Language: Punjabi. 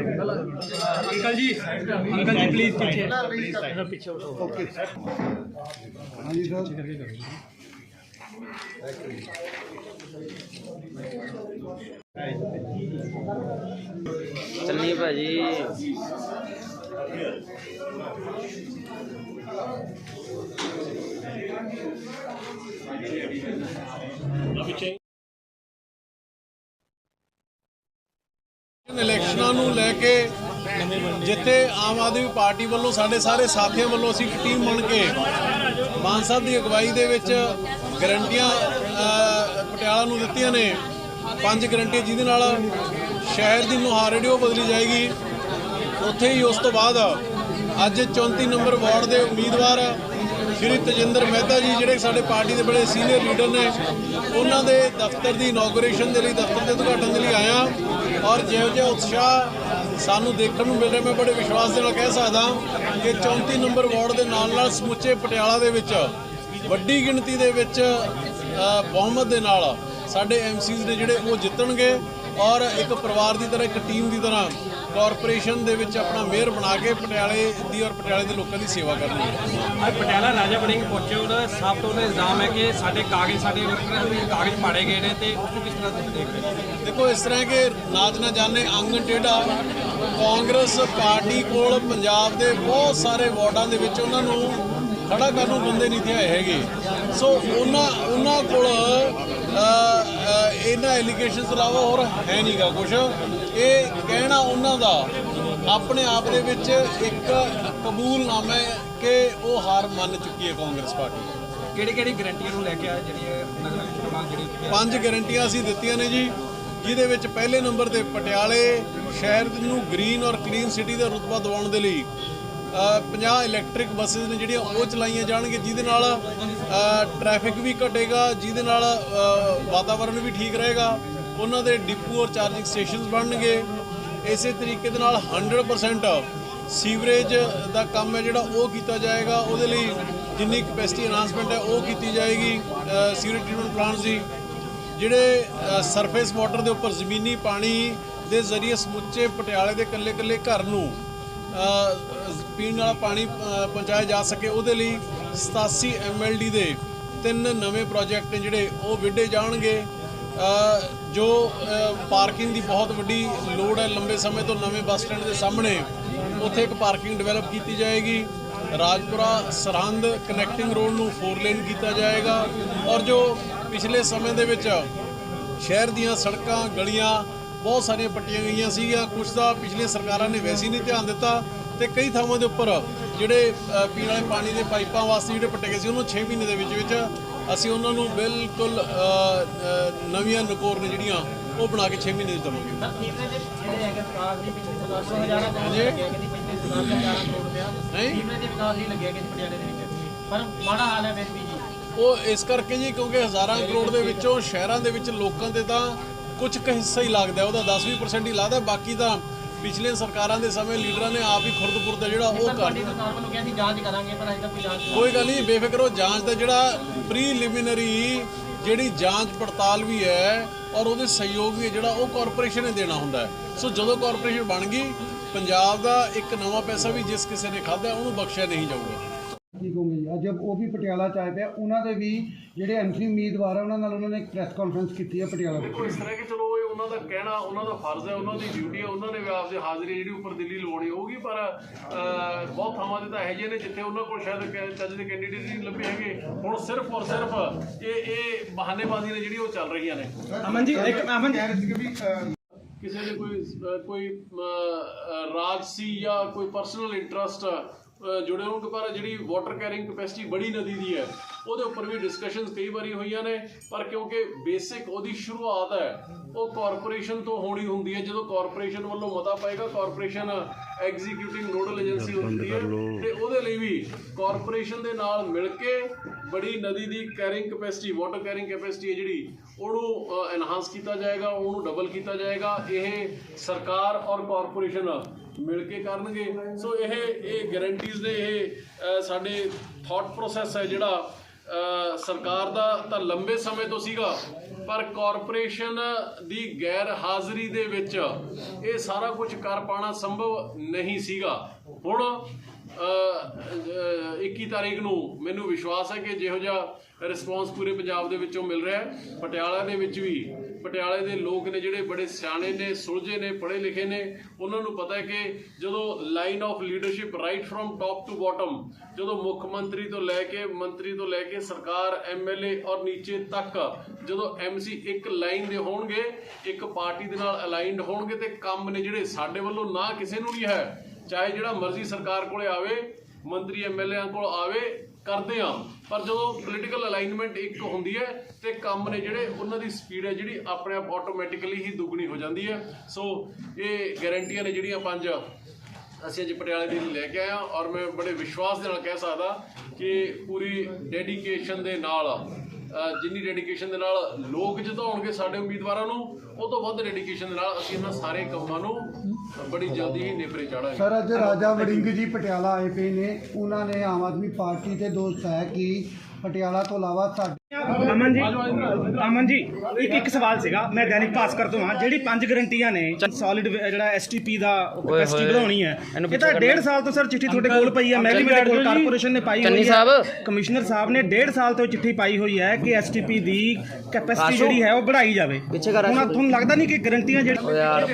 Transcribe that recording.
Uncle ji uncle ji please पीछे पीछे उठो ओके हाँ जी सर चलिए भाजी ਇਲੈਕਸ਼ਨਾਂ ਨੂੰ ਲੈ ਕੇ ਜਿੱਥੇ ਆਮ ਆਦਮੀ ਪਾਰਟੀ ਵੱਲੋਂ ਸਾਡੇ ਸਾਰੇ ਸਾਥੀਆਂ ਵੱਲੋਂ ਅਸੀਂ ਇੱਕ ਟੀਮ ਬਣ ਕੇ ਮਾਨ ਸਾਹਿਬ ਦੀ ਅਗਵਾਈ ਦੇ ਵਿੱਚ ਗਰੰਟੀਆਂ ਪਟਿਆਲਾ ਨੂੰ ਦਿੱਤੀਆਂ ਨੇ, ਪੰਜ ਗਰੰਟੀਆਂ ਜਿਹਦੇ ਨਾਲ ਸ਼ਹਿਰ ਦੀ ਨੁਹਾਰ ਉਹ ਬਦਲੀ ਜਾਏਗੀ। ਉੱਥੇ ਹੀ ਉਸ ਤੋਂ ਬਾਅਦ ਅੱਜ 34 ਨੰਬਰ ਵਾਰਡ ਦੇ ਉਮੀਦਵਾਰ ਸ਼੍ਰੀ ਤਜਿੰਦਰ ਮਹਿਤਾ ਜੀ ਜਿਹੜੇ ਸਾਡੇ ਪਾਰਟੀ ਦੇ ਬੜੇ ਸੀਨੀਅਰ ਲੀਡਰ ਨੇ, ਉਹਨਾਂ ਦੇ ਦਫ਼ਤਰ ਦੀ ਇਨੋਗਰੇਸ਼ਨ ਦੇ ਲਈ, ਦਫ਼ਤਰ ਦੇ ਉਦਘਾਟਨ ਦੇ ਲਈ ਆਇਆ ਔਰ ਜਿਹੋ ਜਿਹਾ ਉਤਸ਼ਾਹ ਸਾਨੂੰ ਦੇਖਣ ਨੂੰ ਮਿਲ ਰਿਹਾ, ਮੈਂ ਬੜੇ ਵਿਸ਼ਵਾਸ ਦੇ ਨਾਲ ਕਹਿ ਸਕਦਾ ਕਿ 34 ਨੰਬਰ ਵਾਰਡ ਦੇ ਨਾਲ ਨਾਲ ਸਮੁੱਚੇ ਪਟਿਆਲਾ ਦੇ ਵਿੱਚ, ਵੱਡੀ ਗਿਣਤੀ ਦੇ ਵਿੱਚ ਬਹੁਮਤ ਦੇ ਨਾਲ ਸਾਡੇ ਐਮਸੀਜ਼ ਨੇ ਜਿਹੜੇ ਉਹ ਜਿੱਤਣਗੇ ਔਰ ਇੱਕ ਪਰਿਵਾਰ ਦੀ ਤਰ੍ਹਾਂ, ਇੱਕ ਟੀਮ ਦੀ ਤਰ੍ਹਾਂ ਕਾਰਪੋਰੇਸ਼ਨ ਦੇ ਵਿੱਚ ਆਪਣਾ ਮੇਅਰ ਬਣਾ ਕੇ ਪਟਿਆਲੇ ਦੀ ਔਰ ਪਟਿਆਲੇ ਦੇ ਲੋਕਾਂ ਦੀ ਸੇਵਾ ਕਰਨਗੇ ਅੱਜ ਪਟਿਆਲਾ ਰਾਜਾ ਬੜਿੰਗ ਪਹੁੰਚੇ ਉਹਦਾ ਸਭ ਤੋਂ ਉਹਦਾ ਇਲਜ਼ਾਮ ਹੈ ਕਿ ਸਾਡੇ ਕਾਗਜ਼ ਸਾਡੇ ਕਾਗਜ਼ ਪਾੜੇ ਗਏ ਨੇ ਤੇ ਉਸ ਨੂੰ ਕਿਸ ਤਰ੍ਹਾਂ ਤੁਸੀਂ ਦੇਖਦੇ ਹੋ? ਦੇਖੋ ਇਸ ਤਰ੍ਹਾਂ ਕਿ ਨਾਚ ਨਾ ਜਾਣੇ ਅੰਗ ਟੇਢਾ ਕਾਂਗਰਸ ਪਾਰਟੀ ਕੋਲ ਪੰਜਾਬ ਦੇ ਬਹੁਤ ਸਾਰੇ ਵਾਰਡਾਂ ਦੇ ਵਿੱਚ ਉਹਨਾਂ ਨੂੰ ਖੜਾ ਕਰਨ ਨੂੰ ਬੰਦੇ ਨਹੀਂ ਥਿਆਏ ਹੈਗੇ। ਸੋ ਉਹਨਾਂ ਉਹਨਾਂ ਕੋਲ ਇਹਨਾਂ ਐਲੀਗੇਸ਼ਨਸ ਤੋਂ ਇਲਾਵਾ ਹੋਰ ਹੈ ਨਹੀਂਗਾ ਕੁਝ ਇਹ ਕਹਿਣਾ ਉਹਨਾਂ ਦਾ ਆਪਣੇ ਆਪ ਦੇ ਵਿੱਚ ਇੱਕ ਕਬੂਲਨਾਮਾ ਹੈ ਕਿ ਉਹ ਹਾਰ ਮੰਨ ਚੁੱਕੀ ਹੈ ਕਾਂਗਰਸ ਪਾਰਟੀ। ਕਿਹੜੀ ਕਿਹੜੀ ਗਰੰਟੀਆਂ ਨੂੰ ਲੈ ਕੇ ਆ ਜਿਹੜੀ ਨਗਰ ਚੋਣਾਂ ਜਿਹੜੀ ਪੰਜ ਗਾਰੰਟੀਆਂ ਅਸੀਂ ਦਿੱਤੀਆਂ ਨੇ ਜੀ ਜਿਹਦੇ ਵਿੱਚ ਪਹਿਲੇ ਨੰਬਰ ਤੇ ਪਟਿਆਲੇ ਸ਼ਹਿਰ ਨੂੰ ਗ੍ਰੀਨ ਔਰ ਕਲੀਨ ਸਿਟੀ ਦਾ ਰੁਤਬਾ ਦਿਵਾਉਣ ਦੇ ਲਈ 50 ਇਲੈਕਟ੍ਰਿਕ ਬੱਸਸ ਨੇ ਜਿਹੜੀਆਂ ਉਹ ਚਲਾਈਆਂ ਜਾਣਗੇ ਜਿਹਦੇ ਨਾਲ ਟ੍ਰੈਫਿਕ ਵੀ ਘਟੇਗਾ ਜਿਹਦੇ ਨਾਲ ਅ, ਵਾਤਾਵਰਣ ਵੀ ਠੀਕ ਰਹੇਗਾ। ਉਹਨਾਂ ਦੇ ਡਿਪੂ ਔਰ ਚਾਰਜਿੰਗ ਸਟੇਸ਼ਨਸ ਬਣਨਗੇ। ਇਸੇ ਤਰੀਕੇ ਦੇ ਨਾਲ 100% ਸੀਵਰੇਜ ਦਾ ਕੰਮ ਹੈ ਜਿਹੜਾ ਉਹ ਕੀਤਾ ਜਾਏਗਾ। ਉਹਦੇ ਲਈ ਜਿੰਨੀ ਕਪੈਸਿਟੀ ਅਨਾਉਂਸਮੈਂਟ ਹੈ ਉਹ ਕੀਤੀ ਜਾਏਗੀ ਸੀਵਰੇਜ ਟ੍ਰੀਟਮੈਂਟ ਪਲਾਂਟਸ ਦੀ। ਜਿਹੜੇ ਸਰਫੇਸ ਵਾਟਰ ਦੇ ਉੱਪਰ ਜ਼ਮੀਨੀ ਪਾਣੀ ਦੇ ਜ਼ਰੀਏ ਸਮੁੱਚੇ ਪਟਿਆਲੇ ਦੇ ਕੱਲੇ-ਕੱਲੇ ਘਰ ਨੂੰ ਪੀਣ ਵਾਲਾ ਪਾਣੀ ਪਹੁੰਚਾਇਆ ਜਾ ਸਕੇ। ਉਹਦੇ ਲਈ 87 ਐਮਐਲਡੀ ਦੇ ਤਿੰਨ ਨਵੇਂ ਪ੍ਰੋਜੈਕਟ ਨੇ ਜਿਹੜੇ ਉਹ ਵਿੱਢੇ ਜਾਣਗੇ। ਜੋ ਪਾਰਕਿੰਗ ਦੀ ਬਹੁਤ ਵੱਡੀ ਲੋੜ ਹੈ। ਲੰਬੇ ਸਮੇਂ ਤੋਂ ਨਵੇਂ ਬੱਸ ਸਟੈਂਡ ਦੇ ਸਾਹਮਣੇ ਉੱਥੇ ਇੱਕ ਪਾਰਕਿੰਗ ਡਿਵੈਲਪ ਕੀਤੀ ਜਾਏਗੀ। ਰਾਜਪੁਰਾ ਸਰਹੰਦ ਕਨੈਕਟਿੰਗ ਰੋਡ ਨੂੰ 4 ਲੇਨ ਕੀਤਾ ਜਾਏਗਾ। ਔਰ ਜੋ ਪਿਛਲੇ ਸਮੇਂ ਦੇ ਵਿੱਚ ਸ਼ਹਿਰ ਦੀਆਂ ਸੜਕਾਂ, ਗਲੀਆਂ ਬਹੁਤ ਸਾਰੀਆਂ ਪੱਟੀਆਂ ਗਈਆਂ ਸੀਗੀਆਂ। ਕੁਝ ਤਾਂ ਪਿਛਲੀਆਂ ਸਰਕਾਰਾਂ ਨੇ ਵੈਸੇ ਹੀ ਨਹੀਂ ਧਿਆਨ ਦਿੱਤਾ ਤੇ ਕਈ ਥਾਵਾਂ ਦੇ ਉੱਪਰ ਜਿਹੜੇ ਪੀਣ ਵਾਲੇ ਪਾਣੀ ਦੇ ਪਾਈਪਾਂ ਵਾਸਤੇ ਜਿਹੜੇ ਪੱਟੇ ਗਏ ਸੀ ਉਹਨੂੰ 6 ਮਹੀਨੇ ਦੇ ਵਿੱਚ ਵਿੱਚ ਅਸੀਂ ਉਹਨਾਂ ਨੂੰ ਬਿਲਕੁਲ ਨਵੀਆਂ ਨਕੋਰ ਨੇ ਜਿਹੜੀਆਂ ਉਹ ਬਣਾ ਕੇ 6 ਮਹੀਨੇ ਦੇ ਦਵਾਂਗੇ। ਉਹ ਇਸ ਕਰਕੇ ਜੀ ਕਿਉਂਕਿ ਹਜ਼ਾਰਾਂ ਕਰੋੜ ਦੇ ਵਿੱਚੋਂ ਸ਼ਹਿਰਾਂ ਦੇ ਵਿੱਚ ਲੋਕਾਂ ਦੇ ਤਾਂ ਕੁਝ ਕੁ ਹਿੱਸਾ ਹੀ ਲੱਗਦਾ ਉਹਦਾ 10-20% ਹੀ ਲੱਗਦਾ ਬਾਕੀ ਤਾਂ ਪਿਛਲੇ ਸਰਕਾਰਾਂ ਦੇ ਸਮੇਂ ਲੀਡਰਾਂ ਨੇ ਆਪ ਹੀ ਖੁਰਦ-ਪੁਰਦ ਜਿਹੜਾ ਉਹ ਕਰ ਕੋਈ ਗੱਲ ਨਹੀਂ ਬੇਫਿਕਰ ਹੋ ਜਾਂਚ ਦਾ ਜਿਹੜਾ ਪ੍ਰੀਲਿਮਿਨਰੀ ਜਿਹੜੀ ਜਾਂਚ ਪੜਤਾਲ ਵੀ ਹੈ ਔਰ ਉਹਦੇ ਸਹਿਯੋਗ ਵੀ ਜਿਹੜਾ ਉਹ ਕਾਰਪੋਰੇਸ਼ਨ ਨੇ ਦੇਣਾ ਹੁੰਦਾ ਹੈ। ਸੋ ਜਦੋਂ ਕਾਰਪੋਰੇਸ਼ਨ ਬਣ ਗਈ ਪੰਜਾਬ ਦਾ ਇੱਕ ਨਵਾਂ ਪੈਸਾ ਵੀ ਜਿਸ ਕਿਸੇ ਨੇ ਖਾਧਾ ਉਹਨੂੰ ਬਖਸ਼ਿਆ ਨਹੀਂ ਜਾਊਗਾ। ਕੀ ਕਹੋਗੇ ਜੀ। ਅੱਜ ਉਹ ਵੀ ਪਟਿਆਲਾ ਚ ਆਏ ਪਿਆ ਉਹਨਾਂ ਦੇ ਵੀ ਜਿਹੜੇ ਐਮਸੀ ਉਮੀਦਵਾਰ ਆ ਉਹਨਾਂ ਨਾਲ ਉਹਨਾਂ ਨੇ ਇੱਕ ਪ੍ਰੈਸ ਕਾਨਫਰੰਸ ਕੀਤੀ ਹੈ ਪਟਿਆਲਾ ਵਿੱਚ। ਇਸ ਤਰ੍ਹਾਂ ਕਿ ਚਲੋ ਇਹ ਉਹਨਾਂ ਦਾ ਕਹਿਣਾ ਉਹਨਾਂ ਦਾ ਫਰਜ਼ ਹੈ ਉਹਨਾਂ ਦੀ ਡਿਊਟੀ ਹੈ ਉਹਨਾਂ ਨੇ ਵੀ ਆਪਦੀ ਹਾਜ਼ਰੀ ਜਿਹੜੀ ਉੱਪਰ ਦਿੱਲੀ ਲਵਾਉਣੀ ਹੋਊਗੀ ਪਰ ਬਹੁਤ ਥਾਵਾਂ ਤੇ ਤਾਂ ਇਹੋ ਜਿਹੇ ਨੇ ਜਿੱਥੇ ਉਹਨਾਂ ਕੋਲ ਸ਼ਾਇਦ ਚੱਜ ਦੇ ਕੈਂਡੀਡੇਟ ਨਹੀਂ ਲੱਭੇ ਹੈਗੇ। ਹੁਣ ਸਿਰਫ ਔਰ ਸਿਰਫ ਇਹ ਇਹ ਬਹਾਨੇਬਾਜ਼ੀ ਨੇ ਜਿਹੜੀ ਉਹ ਚੱਲ ਰਹੀਆਂ ਨੇ। ਅਮਨ ਜੀ ਇੱਕ ਅਮਨ ਕਿਸੇ ਦੇ ਕੋਈ ਕੋਈ ਰਾਜਸੀ ਜਾਂ ਕੋਈ ਪਰਸਨਲ ਇੰਟਰਸਟ ਜੁੜੇ ਹੋਣ ਪਰ ਜਿਹੜੀ ਵਾਟਰ ਕੈਰਿੰਗ ਕਪੈਸਿਟੀ ਬੜੀ ਨਦੀ ਦੀ ਹੈ ਉਹਦੇ ਉੱਪਰ ਵੀ ਡਿਸਕਸ਼ਨਸ ਕਈ ਵਾਰੀ ਹੋਈਆਂ ਨੇ ਪਰ ਕਿਉਂਕਿ ਬੇਸਿਕ ਉਹਦੀ ਸ਼ੁਰੂਆਤ ਹੈ ਉਹ ਕਾਰਪੋਰੇਸ਼ਨ ਤੋਂ ਹੋਣੀ ਹੁੰਦੀ ਹੈ। ਜਦੋਂ ਕਾਰਪੋਰੇਸ਼ਨ ਵੱਲੋਂ ਮਤਾ ਪਏਗਾ ਕਾਰਪੋਰੇਸ਼ਨ ਐਗਜ਼ੀਕਿਊਟਿੰਗ ਨੋਡਲ ਏਜੰਸੀ ਹੁੰਦੀ ਹੈ। ਤੇ ਉਹਦੇ ਲਈ ਵੀ ਕਾਰਪੋਰੇਸ਼ਨ ਦੇ ਨਾਲ ਮਿਲ ਕੇ ਬੜੀ ਨਦੀ ਦੀ carrying capacity water carrying capacity ਹੈ ਜਿਹੜੀ ਉਹਨੂੰ ਐਨਹਾਂਸ ਕੀਤਾ ਜਾਏਗਾ ਉਹਨੂੰ ਡਬਲ ਕੀਤਾ ਜਾਏਗਾ। ਇਹ ਸਰਕਾਰ ਔਰ ਕਾਰਪੋਰੇਸ਼ਨ ਮਿਲ ਕੇ ਕਰਨਗੇ। ਸੋ ਇਹ ਇਹ ਗਾਰੰਟੀਜ਼ ਨੇ ਇਹ ਸਾਡੇ ਥਾਟ ਪ੍ਰੋਸੈਸ ਹੈ ਜਿਹੜਾ ਸਰਕਾਰ ਦਾ ਤਾਂ ਲੰਬੇ ਸਮੇਂ ਤੋਂ ਸੀਗਾ, ਪਰ ਕਾਰਪੋਰੇਸ਼ਨ ਦੀ ਗੈਰ ਹਾਜ਼ਰੀ ਦੇ ਵਿੱਚ ਇਹ ਸਾਰਾ ਕੁਝ ਕਰ ਪਾਣਾ ਸੰਭਵ ਨਹੀਂ ਸੀਗਾ। ਹੁਣ 21 ਤਾਰੀਖ ਨੂੰ ਮੈਨੂੰ ਵਿਸ਼ਵਾਸ ਹੈ ਕਿ ਜਿਹੋ ਜਿਹਾ ਰਿਸਪੌਂਸ ਪੂਰੇ ਪੰਜਾਬ ਦੇ ਵਿੱਚੋਂ ਮਿਲ ਰਿਹਾ ਹੈ। ਪਟਿਆਲਾ ਦੇ ਵਿੱਚ ਵੀ, ਪਟਿਆਲੇ ਦੇ ਲੋਕ ਨੇ ਜਿਹੜੇ ਬੜੇ ਸਿਆਣੇ ਨੇ, ਸੁਲਝੇ ਨੇ, ਪੜ੍ਹੇ ਲਿਖੇ ਨੇ, ਉਹਨਾਂ ਨੂੰ ਪਤਾ ਹੈ ਕਿ ਜਦੋਂ line of leadership right from top to bottom ਜਦੋਂ ਮੁੱਖ ਮੰਤਰੀ ਤੋਂ ਲੈ ਕੇ, ਮੰਤਰੀ ਤੋਂ ਲੈ ਕੇ ਸਰਕਾਰ ਐਮਐਲਏ ਔਰ ਨੀਚੇ ਤੱਕ, ਜਦੋਂ ਐਮਸੀ ਇੱਕ ਲਾਈਨ ਦੇ ਹੋਣਗੇ, ਇੱਕ ਪਾਰਟੀ ਦੇ ਨਾਲ ਅਲਾਈਨਡ ਹੋਣਗੇ ਤੇ ਕੰਮ ਨੇ ਜਿਹੜੇ ਸਾਡੇ ਵੱਲੋਂ ਨਾ ਕਿਸੇ ਨੂੰ ਵੀ ਹੈ ਚਾਹੇ ਜਿਹੜਾ ਮਰਜ਼ੀ ਸਰਕਾਰ ਕੋਲੇ ਆਵੇ, ਮੰਤਰੀ ਐਮਐਲਏਆਂ ਕੋਲ ਆਵੇ, ਕਰਦੇ ਆ। ਪਰ ਜਦੋਂ ਪੋਲੀਟੀਕਲ ਅਲਾਈਨਮੈਂਟ ਇੱਕ ਹੁੰਦੀ ਹੈ ਤੇ ਕੰਮ ਨੇ ਜਿਹੜੇ ਉਹਨਾਂ ਦੀ ਸਪੀਡ ਹੈ ਜਿਹੜੀ ਆਪਣੇ ਆਪ ਆਟੋਮੈਟਿਕਲੀ ਹੀ ਦੁੱਗਣੀ ਹੋ ਜਾਂਦੀ ਹੈ। ਸੋ ਇਹ ਗਾਰੰਟੀਆਂ ਨੇ ਜਿਹੜੀਆਂ ਪੰਜ ਅਸੀਂ ਅੱਜ ਪਟਿਆਲੇ ਦੇ ਲਈ ਲੈ ਕੇ ਆਏ ਹਾਂ ਔਰ ਮੈਂ ਬੜੇ ਵਿਸ਼ਵਾਸ ਦੇ ਨਾਲ ਕਹਿ ਸਕਦਾ ਕਿ ਪੂਰੀ ਡੈਡੀਕੇਸ਼ਨ ਦੇ ਨਾਲ ਜਿੰਨੀ ਡੈਡੀਕੇਸ਼ਨ ਦੇ ਨਾਲ ਲੋਕ ਜਿਤਾਉਣਗੇ ਸਾਡੇ ਉਮੀਦਵਾਰਾਂ ਨੂੰ, ਉਹ ਤੋਂ ਵੱਧ ਡੈਡੀਕੇਸ਼ਨ ਦੇ ਨਾਲ ਅਸੀਂ ਇਹਨਾਂ ਸਾਰੇ ਕੰਮਾਂ ਨੂੰ ਬੜੀ ਜਲਦੀ ਹੀ ਨੇਪਰੇ ਚਾੜਾਂਗੇ। ਸਰ, ਅੱਜ ਰਾਜਾ ਵੜਿੰਗ ਜੀ ਪਟਿਆਲਾ ਆਏ ਪਏ ਨੇ। ਉਹਨਾਂ ਨੇ ਆਮ ਆਦਮੀ ਪਾਰਟੀ ਤੇ ਦੋਸ਼ ਹੈ ਕਿ ਪਟਿਆਲਾ ਤੋਂ ਇਲਾਵਾ ਸਾਡੇ ਅਮਨ ਜੀ ਅਮਨ ਜੀ ਇੱਕ ਇੱਕ ਸਵਾਲ ਸੀਗਾ। ਮੈਂ ਦੈਨਿਕ ਭਾਸਕਰ ਤੋਂ ਹਾਂ। ਜਿਹੜੀ ਪੰਜ ਗਰੰਟੀਆਂ ਨੇ ਸੋਲਿਡ ਜਿਹੜਾ ਐਸਟੀਪੀ ਦਾ ਕੈਪੈਸਿਟੀ ਵਧਾਉਣੀ ਹੈ ਇਹ ਤਾਂ ਡੇਢ ਸਾਲ ਤੋਂ ਸਰ ਚਿੱਠੀ ਤੁਹਾਡੇ ਕੋਲ ਪਈ ਹੈ। ਮੈਂ ਵੀ ਮੇਰੇ ਕੋਲ ਕਾਰਪੋਰੇਸ਼ਨ ਨੇ ਪਾਈ ਹੋਈ ਹੈ। ਕਮਿਸ਼ਨਰ ਸਾਹਿਬ ਨੇ ਡੇਢ ਸਾਲ ਤੋਂ ਚਿੱਠੀ ਪਾਈ ਹੋਈ ਹੈ ਕਿ ਐਸਟੀਪੀ ਦੀ ਕੈਪੈਸਿਟੀ ਜਿਹੜੀ ਹੈ ਉਹ ਵਧਾਈ ਜਾਵੇ। ਹੁਣ ਤੁਹਾਨੂੰ ਲੱਗਦਾ ਨਹੀਂ ਕਿ ਗਰੰਟੀਆਂ ਜਿਹੜੀ ਓ ਯਾਰ।